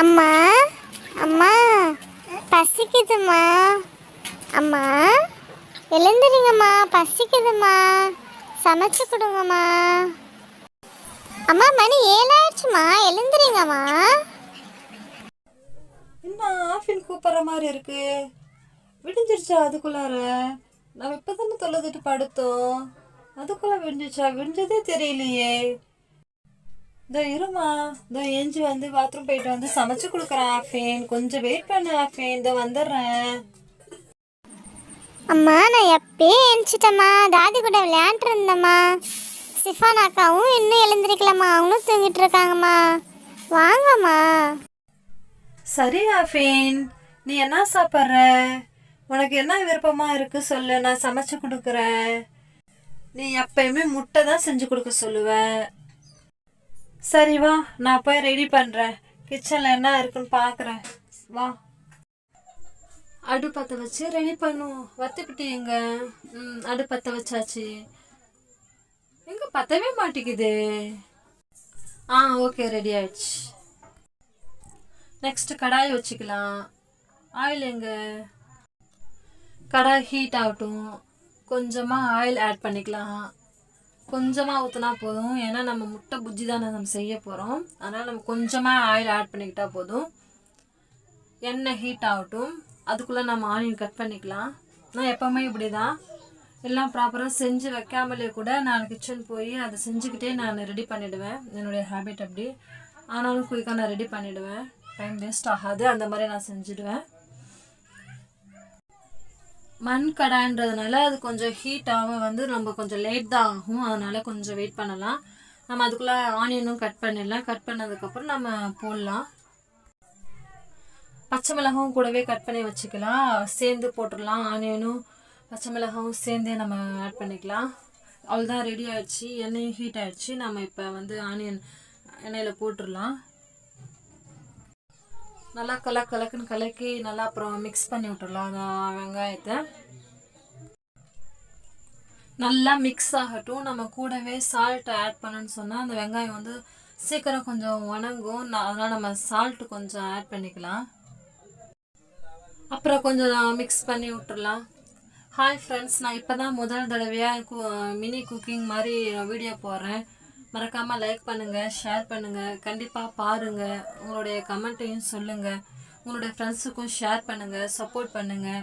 அம்மா அம்மா பசிக்குதுமா அம்மா எழுந்துருங்கம்மா பசிக்குதுமா சமைச்சு கொடுங்கம்மா. அம்மா மணி ஏழாயிடுச்சுமா எழுந்துருங்கம்மா. என்ன ஆஃபின் கூப்பிட்ற மாதிரி இருக்கு? விடிஞ்சிருச்சா அதுக்குள்ளார? நம்ம இப்போ தானே தொழுதுட்டு படுத்தோம். அதுக்குள்ள விடிஞ்சிச்சா விடிஞ்சதே தெரியலையே. இதோ இருமா. இதோ ஏஞ்சி வந்து பாத்ரூம் போயிட்டு வந்து சமைச்சு கொடுக்குறேன் ஆஃபின். கொஞ்சம் வெயிட் பண்ணு ஆஃபின். இதோ வந்துடுறேன். அம்மா நான் எப்பயே எழுந்துச்சிட்டம்மா தாதி கூட விளையாண்டுட்டு இருந்தேம்மா. சிஃபான் அக்காவும் இன்னும் எழுந்திருக்கலம்மா. அவங்களும் தூங்கிட்டு இருக்காங்கம்மா. வாங்கம்மா. சரி ஆஃபின். நீ என்ன சாப்பிட்ற? உனக்கு என்ன விருப்பமா இருக்கு சொல்லு. நான் சமைச்சு கொடுக்குறேன். நீ எப்பயுமே முட்டை தான் செஞ்சு கொடுக்க சொல்லுவ. சரி வா. நான் போய் ரெடி பண்ணுறேன் கிச்சனில் என்ன இருக்குன்னு பார்க்குறேன் வா. அடுப்பத்தை வச்சு ரெடி பண்ணுவோம். வத்துக்கிட்டு எங்க? ம் அடுப்பத்தை வச்சாச்சு. எங்க பத்தவே மாட்டேங்குது. ஆ ஓகே ரெடி ஆயிடுச்சு. நெக்ஸ்ட் கடாய் வச்சுக்கலாம். ஆயில் எங்க? கடாய் ஹீட் ஆகட்டும். கொஞ்சமாக ஆயில் ஆட் பண்ணிக்கலாம். கொஞ்சமாக ஊற்றினா போதும். ஏன்னா நம்ம முட்டை புஜ்ஜி தானே நம்ம செய்ய போகிறோம் அதனால் நம்ம கொஞ்சமாக ஆயில் ஆட் பண்ணிக்கிட்டா போதும். எண்ணெய் ஹீட் ஆகட்டும். அதுக்குள்ளே நம்ம ஆனியன் கட் பண்ணிக்கலாம். நான் எப்போவுமே இப்படி தான் எல்லாம் ப்ராப்பராக செஞ்சு வைக்காமலே கூட நான் கிச்சன் போய் அதை செஞ்சுக்கிட்டே நான் ரெடி பண்ணிவிடுவேன் என்னுடைய ஹேபிட் அப்படி. ஆனாலும் குயிக்காக நான் ரெடி பண்ணிவிடுவேன் டைம் வேஸ்ட் ஆகாது. அந்த மாதிரி நான் செஞ்சுடுவேன். மண் கடான்றதுனால அது கொஞ்சம் ஹீட் ஆக வந்து நம்ம கொஞ்சம் லேட் தான் ஆகும். அதனால் கொஞ்சம் வெயிட் பண்ணலாம். நம்ம அதுக்குள்ளே ஆனியனும் கட் பண்ணிடலாம். கட் பண்ணதுக்கப்புறம் நம்ம போடலாம். பச்சை மிளகாவும் கூடவே கட் பண்ணி வச்சுக்கலாம். சேர்ந்து போட்டுடலாம். ஆனியனும் பச்சை மிளகாவும் சேர்ந்தே நம்ம ஆட் பண்ணிக்கலாம். அவ்வளோதான் ரெடி ஆகிடுச்சு எண்ணெயும் ஹீட் ஆகிடுச்சு நம்ம இப்போ வந்து ஆனியன் எண்ணெயில் போட்டுடலாம். நல்லா கலக்க கலக்குன்னு கலக்கி நல்லா அப்புறம் மிக்ஸ் பண்ணி விட்டுடலாம். வெங்காயத்தை. நல்லா மிக்ஸ் ஆகட்டும். நம்ம கூடவே சால்ட் ஆட் பண்ணணும்னு சொன்னால் அந்த வெங்காயம் வந்து சீக்கிரம் கொஞ்சம் வணங்கும். அதனால் நம்ம சால்ட் கொஞ்சம் ஆட் பண்ணிக்கலாம். அப்புறம் கொஞ்சம் மிக்ஸ் பண்ணி விட்டுடலாம். ஹாய் ஃப்ரெண்ட்ஸ் நான் இப்போ தான் முதல் தடவையாக மினி குக்கிங் மாதிரி வீடியோ போடுறேன். மறக்காமல் லைக் பண்ணுங்கள் ஷேர் பண்ணுங்கள் கண்டிப்பாக பாருங்கள் உங்களுடைய கமெண்ட்டையும் சொல்லுங்கள் உங்களுடைய ஃப்ரெண்ட்ஸுக்கும் ஷேர் பண்ணுங்கள் சப்போர்ட் பண்ணுங்கள்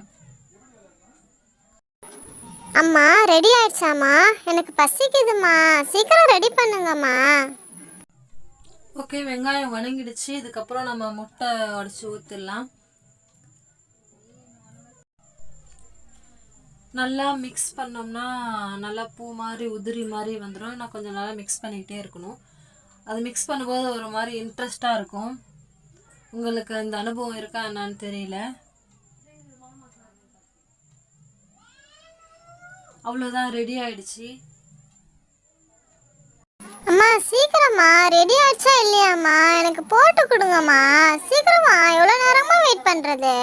அம்மா ரெடி ஆயிடுச்சாம்மா? எனக்கு பசிக்குதும்மா. சீக்கிரம் ரெடி பண்ணுங்கம்மா. ஓகே வெங்காயம் வணங்கிடுச்சு. இதுக்கப்புறம் நம்ம முட்டை உடச்சி ஊற்றிடலாம் நல்லா மிக்ஸ் பண்ணோம்னா நல்லா பூ மாதிரி உதிரி மாதிரி வந்துடும் நான் கொஞ்சம் நல்லா மிக்ஸ் பண்ணிக்கிட்டே இருக்கணும். அது மிக்ஸ் பண்ணும்போது ஒரு மாதிரி இன்ட்ரெஸ்ட்டாக இருக்கும். உங்களுக்கு அந்த அனுபவம் இருக்கா என்னான்னு தெரியல. அவ்வளோதான் ரெடி ஆயிடுச்சு. அம்மா சீக்கிரமா ரெடி ஆச்சா இல்லையாம்மா? எனக்கு போட்டு கொடுங்கம்மா. சீக்கிரமா எவ்வளோ நேரமா வெயிட் பண்ணுறது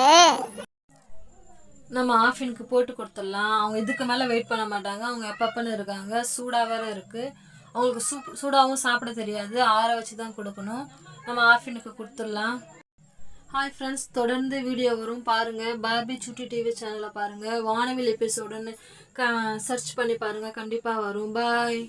நம்ம ஆஃபினுக்கு போட்டு கொடுத்துடலாம். அவங்க இதுக்கு மேலே வெயிட் பண்ண மாட்டாங்க. அவங்க எப்பப்பன்னு இருக்காங்க. சூடாக வேறு இருக்குது அவங்களுக்கு சூப் சூடாகவும் சாப்பிட தெரியாது. ஆற வச்சு தான் கொடுக்கணும். நம்ம ஆஃபினுக்கு கொடுத்துடலாம். ஹாய் ஃப்ரெண்ட்ஸ் தொடர்ந்து வீடியோ வரும். பாருங்கள் பார்பி சுட்டி டிவி சேனலை பாருங்கள் வானவில் எபிசோடுன்னு க சர்ச் பண்ணி பாருங்கள் கண்டிப்பாக வரும். பாய்